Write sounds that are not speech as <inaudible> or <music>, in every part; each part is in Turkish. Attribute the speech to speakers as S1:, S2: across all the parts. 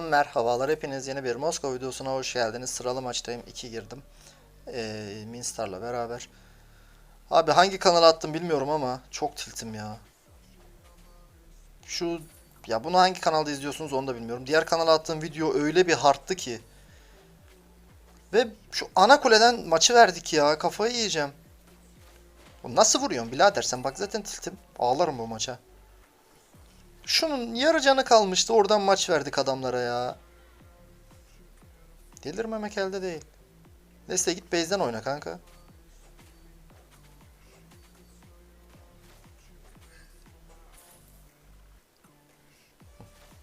S1: Merhabalar hepiniz yeni bir Moskova videosuna hoş geldiniz. Sıralı maçtayım 2 girdim. Ee, Minstar'la beraber. Abi hangi kanala attım bilmiyorum ama çok tiltim ya. Şu ya bunu hangi kanalda izliyorsunuz onu da bilmiyorum. Diğer kanala attığım video öyle bir hardtı ki. Ve şu ana kuleden maçı verdik ya. Kafayı yiyeceğim. Nasıl vuruyorsun birader sen bak zaten tiltim. Ağlarım bu maça. Şunun yarı canı kalmıştı. Oradan maç verdik adamlara ya. Delirmemek elde değil. Neyse git base'den oyna kanka.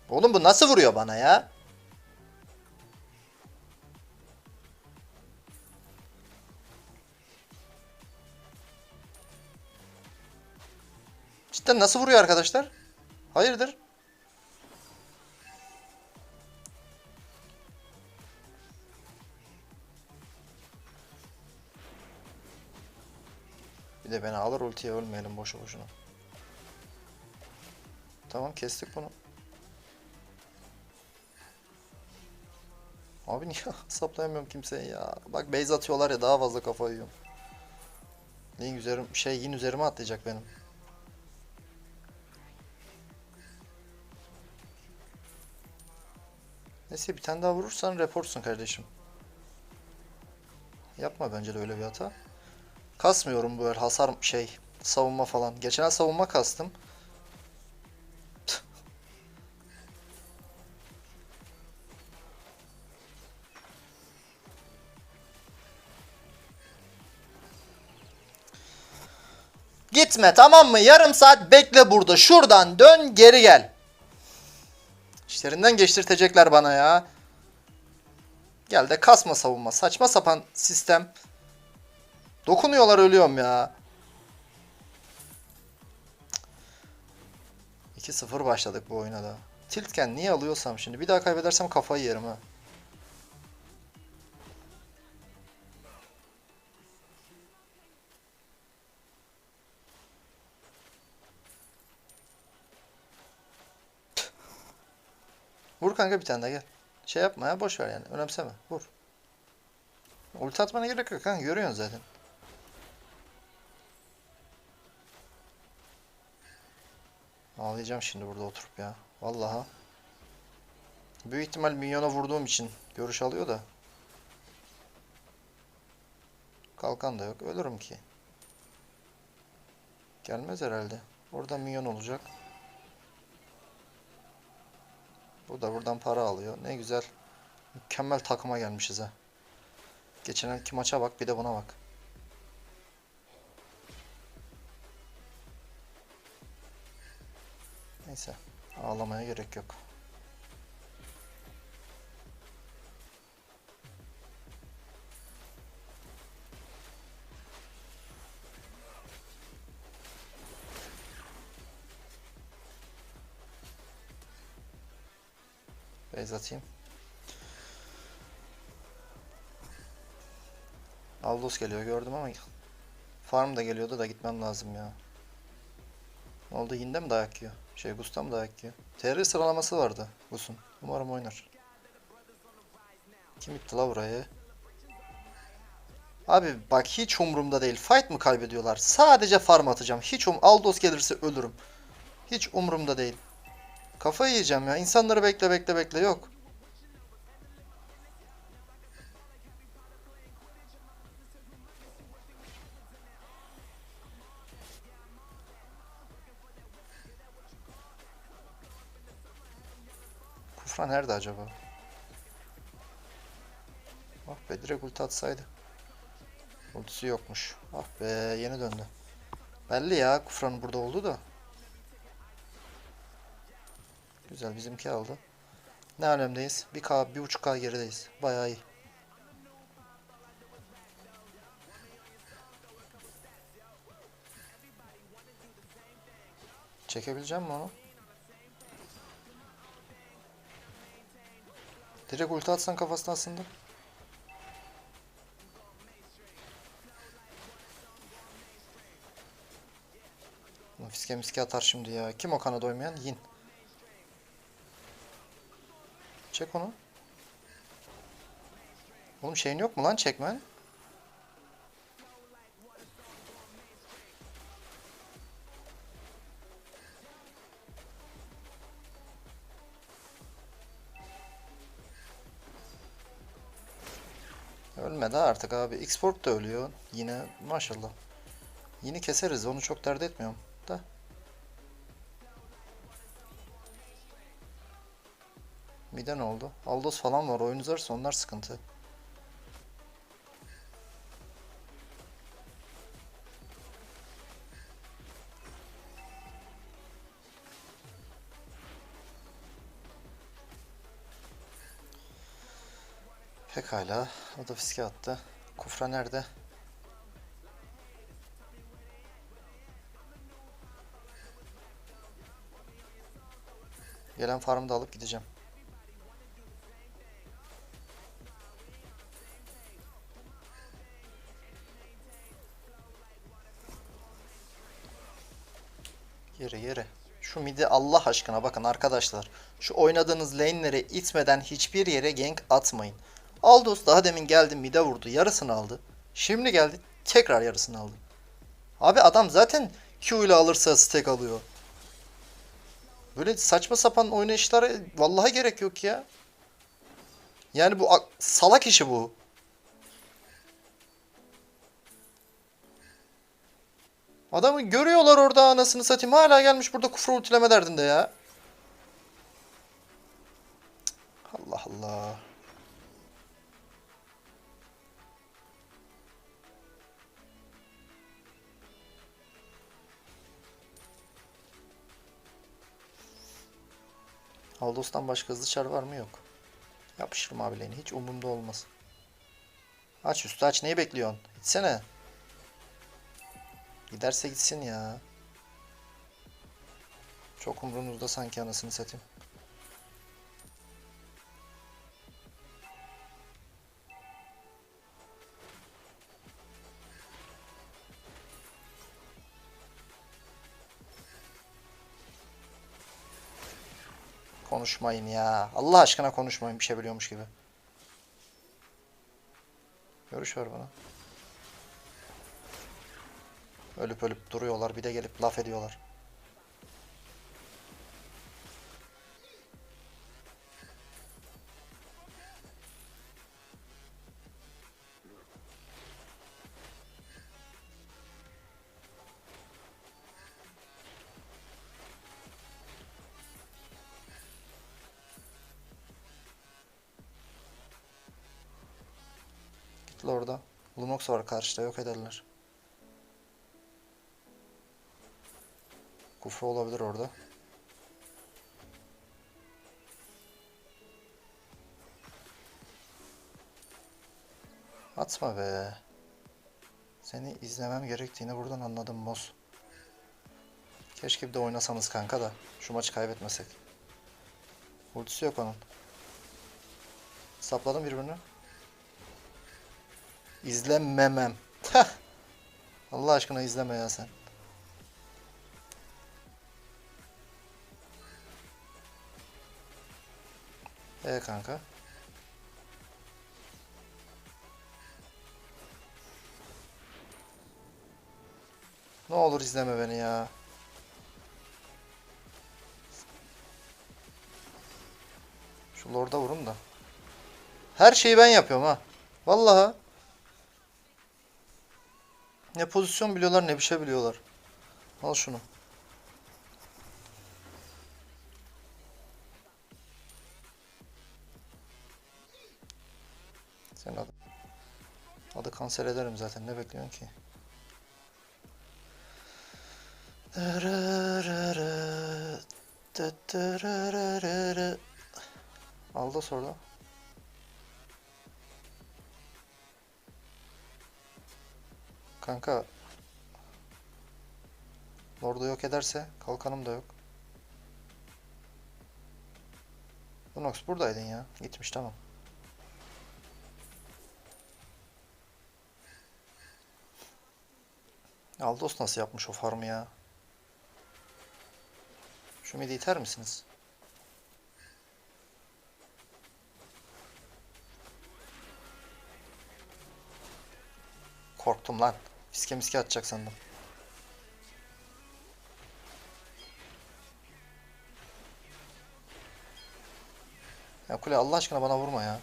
S1: Oğlum bu nasıl vuruyor bana ya? Cidden nasıl vuruyor arkadaşlar? Hayırdır? Bir de beni alır ultiye ölmeyelim boşu boşuna. Tamam kestik bunu. Abi niye <laughs> saplayamıyorum kimseye ya. Bak base atıyorlar ya daha fazla kafa yiyorum. Link üzerim şey yin üzerime atlayacak benim. Neyse bir tane daha vurursan reportsun kardeşim. Yapma bence de öyle bir hata. Kasmıyorum bu el hasar şey savunma falan. Geçen savunma kastım. Gitme tamam mı? Yarım saat bekle burada. Şuradan dön geri gel. İşlerinden geçtirtecekler bana ya. Gel de kasma savunma. Saçma sapan sistem. Dokunuyorlar ölüyorum ya. 2-0 başladık bu oyuna da. Tiltken niye alıyorsam şimdi. Bir daha kaybedersem kafayı yerim ha. Kanka bir tane daha gel. Şey yapma ya boş ver yani. Önemseme. Vur. Ulti atmana gerek yok kanka. Görüyorsun zaten. Ağlayacağım şimdi burada oturup ya. Vallahi. Büyük ihtimal minyona vurduğum için görüş alıyor da. Kalkan da yok. Ölürüm ki. Gelmez herhalde. Orada minyon olacak. Bu da buradan para alıyor. Ne güzel. Mükemmel takıma gelmişiz ha. Geçen elki maça bak bir de buna bak. Neyse. Ağlamaya gerek yok. Atayım. Aldos geliyor gördüm ama farm da geliyordu da gitmem lazım ya. Ne oldu yinde mi dayak yiyor? Şey Gusta mı dayak yiyor? TR sıralaması vardı Gus'un. Umarım oynar. Kim itti la burayı? Abi bak hiç umurumda değil. Fight mı kaybediyorlar? Sadece farm atacağım. Hiç um Aldos gelirse ölürüm. Hiç umurumda değil. Kafayı yiyeceğim ya. İnsanları bekle bekle bekle yok. Kufra nerede acaba? Ah be direkt ulti atsaydı. Ultisi yokmuş. Ah be yeni döndü. Belli ya Kufra'nın burada olduğu da. Güzel bizimki aldı. Ne alemdeyiz? 1K, 1.5K gerideyiz. Bayağı iyi. Çekebileceğim mi onu? Direkt ulti atsan kafasına aslında. Fiske miske atar şimdi ya. Kim o kana doymayan? Yin. Çek onu. Oğlum şeyin yok mu lan çekmen? Ölmedi artık abi. Export da ölüyor. Yine maşallah. Yine keseriz. Onu çok dert etmiyorum. Da. Mide ne oldu? Aldos falan var. Oyun uzarsa onlar sıkıntı. Pekala. O da fiske attı. Kufra nerede? Gelen farmı da alıp gideceğim. Allah aşkına bakın arkadaşlar. Şu oynadığınız lane'leri itmeden hiçbir yere gank atmayın. Aldous daha demin geldi mide vurdu. Yarısını aldı. Şimdi geldi tekrar yarısını aldı. Abi adam zaten Q ile alırsa stack alıyor. Böyle saçma sapan oynayışlara vallahi gerek yok ya. Yani bu ak- salak işi bu. Adamı görüyorlar orada anasını satayım. Hala gelmiş burada kufru ultileme derdinde ya. Allah Allah. Aldos'tan başka hızlı çar var mı? Yok. Yapışırım abi lane'i. Hiç umurumda olmaz. Aç üstü aç. Neyi bekliyorsun? Gitsene. Giderse gitsin ya. Çok umrunuzda sanki anasını satayım. Konuşmayın ya. Allah aşkına konuşmayın bir şey biliyormuş gibi. Görüş ver bana. Ölüp ölüp duruyorlar bir de gelip laf ediyorlar. Git la orada. Lunox var karşıda yok ederler. Kufra olabilir orada. Atma be. Seni izlemem gerektiğini buradan anladım Boz. Keşke bir de oynasanız kanka da şu maçı kaybetmesek. Ultisi yok onun. Sapladım birbirini. İzlememem. Allah aşkına izleme ya sen. E kanka. Ne olur izleme beni ya. Şu lorda vurun da. Her şeyi ben yapıyorum ha. Vallahi. Ne pozisyon biliyorlar ne bir şey biliyorlar. Al şunu. Kanser ederim zaten. Ne bekliyorsun ki? Aldı sonra. Kanka. Lord'u yok ederse kalkanım da yok. Lunox buradaydın ya. Gitmiş tamam. Aldos nasıl yapmış o farmı ya? Şu midi iter misiniz? Korktum lan. Fiske miske atacak sandım. Ya kule Allah aşkına bana vurma ya.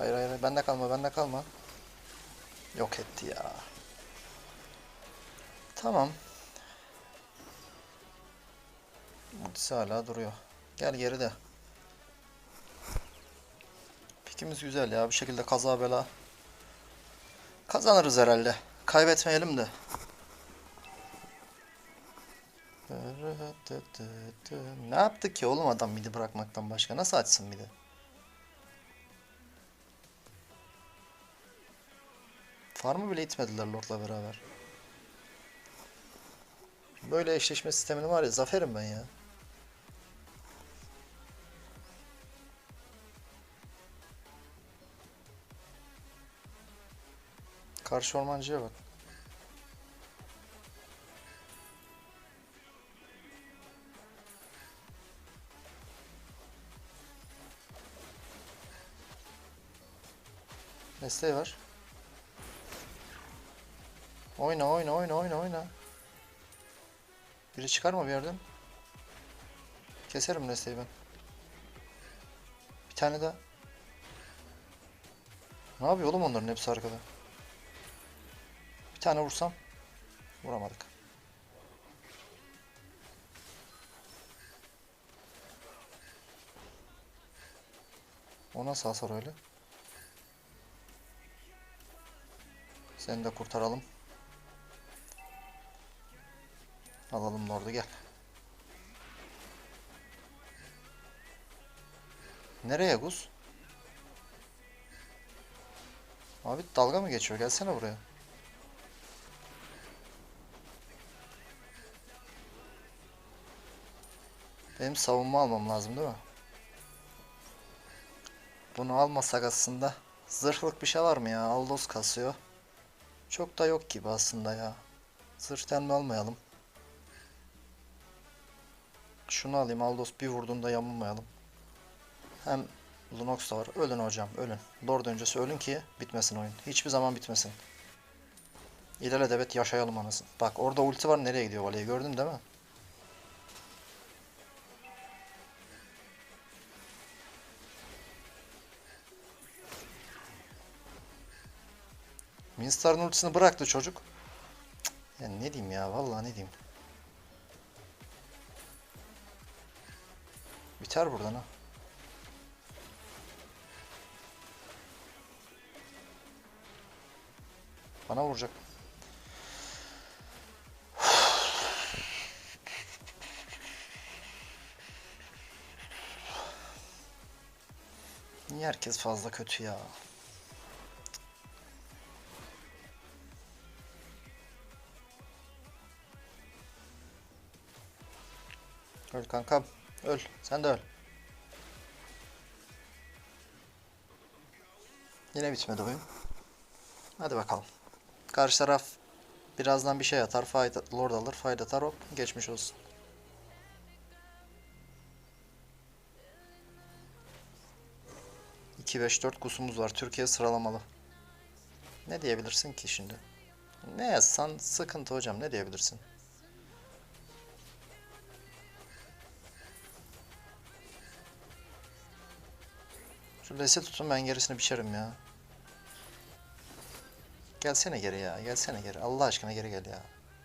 S1: Hayır hayır bende kalma bende kalma. Yok etti ya. Tamam. Ultisi hala duruyor. Gel geri de. Pikimiz güzel ya. Bir şekilde kaza bela. Kazanırız herhalde. Kaybetmeyelim de. Ne yaptık ki oğlum adam midi bırakmaktan başka? Nasıl açsın midi? Farmı bile itmediler Lord'la beraber. Böyle eşleşme sistemini var ya zaferim ben ya. Karşı ormancıya bak. Desteği var. Oyna oyna oyna oyna oyna. Biri çıkar mı bir yerden? Keserim desteği ben. Bir tane daha. Ne yapıyor oğlum onların hepsi arkada? Bir tane vursam. Vuramadık. O nasıl hasar öyle? Seni de kurtaralım. Alalım Lord'u gel. Nereye Gus? Abi dalga mı geçiyor? Gelsene buraya. Benim savunma almam lazım değil mi? Bunu almasak aslında zırhlık bir şey var mı ya? Aldos kasıyor. Çok da yok gibi aslında ya. Zırh telmi almayalım. Şunu alayım Aldos bir vurduğunda yamulmayalım. Hem Lunox da var. Ölün hocam ölün. Lord öncesi ölün ki bitmesin oyun. Hiçbir zaman bitmesin. İleride evet yaşayalım anasını. Bak orada ulti var nereye gidiyor Vali'ye gördün değil mi? Minstar'ın ultisini bıraktı çocuk. Cık, Ya ne diyeyim ya vallahi ne diyeyim. Biter buradan ha. Bana vuracak. Niye herkes fazla kötü ya? Öl kankam. Öl. Sen de öl. Yine bitmedi oyun. Hadi bakalım. Karşı taraf birazdan bir şey atar. Fayda, Lord alır. Fayda atar. Hop. Geçmiş olsun. İki, beş, dört kusumuz var. Türkiye sıralamalı. Ne diyebilirsin ki şimdi? Ne yazsan sıkıntı hocam. Ne diyebilirsin? Şu lesi tutun ben gerisini biçerim ya. Gelsene geri ya. Gelsene geri. Allah aşkına geri gel ya.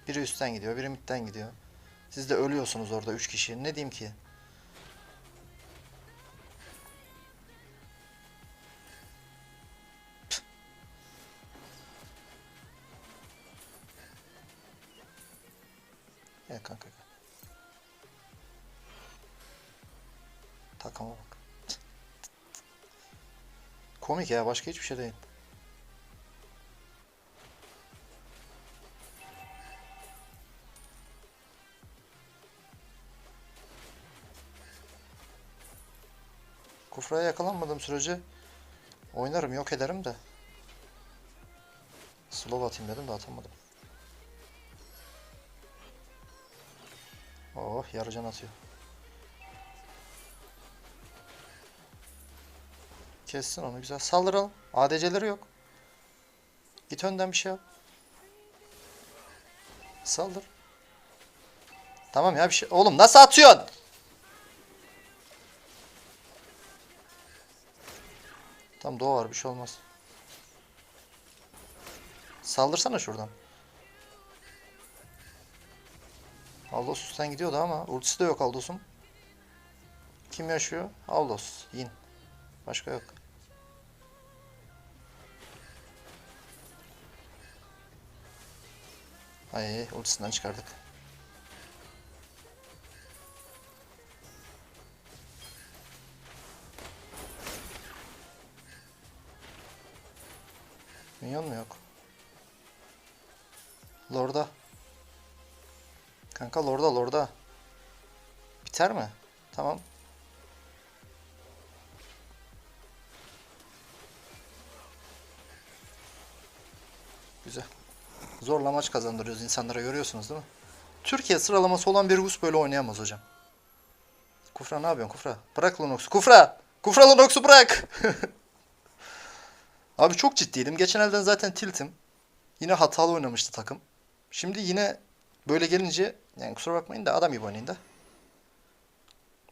S1: Biri üstten gidiyor, biri midden gidiyor. Siz de ölüyorsunuz orada 3 kişi. Ne diyeyim ki? Komik ya başka hiçbir şey değil. Kufraya yakalanmadığım sürece oynarım yok ederim de. Slow atayım dedim de atamadım. Oh yarıcan atıyor. Kessin onu güzel. Saldıralım. ADC'leri yok. Git önden bir şey yap. Saldır. Tamam ya bir şey. Oğlum nasıl atıyorsun? Tam doğa var bir şey olmaz. Saldırsana şuradan. Aldos üstten gidiyordu ama ultisi de yok Aldos'un. Kim yaşıyor? Aldos. Yin. Başka yok. Ay ultisinden çıkardık. Minyon mu yok? Lord'a. Kanka Lord'a Lord'a. Biter mi? Zorla maç kazandırıyoruz insanlara görüyorsunuz değil mi? Türkiye sıralaması olan bir Rus böyle oynayamaz hocam. Kufra ne yapıyorsun Kufra? Bırak Lunox'u. Kufra! Kufra Lunox'u bırak! <laughs> Abi çok ciddiydim. Geçen elden zaten tiltim. Yine hatalı oynamıştı takım. Şimdi yine böyle gelince yani kusura bakmayın da adam gibi oynayın da.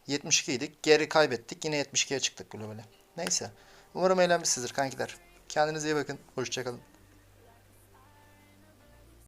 S1: 72 idik. Geri kaybettik. Yine 72'ye çıktık globale. Neyse. Umarım eğlenmişsinizdir kankiler. Kendinize iyi bakın. Hoşçakalın.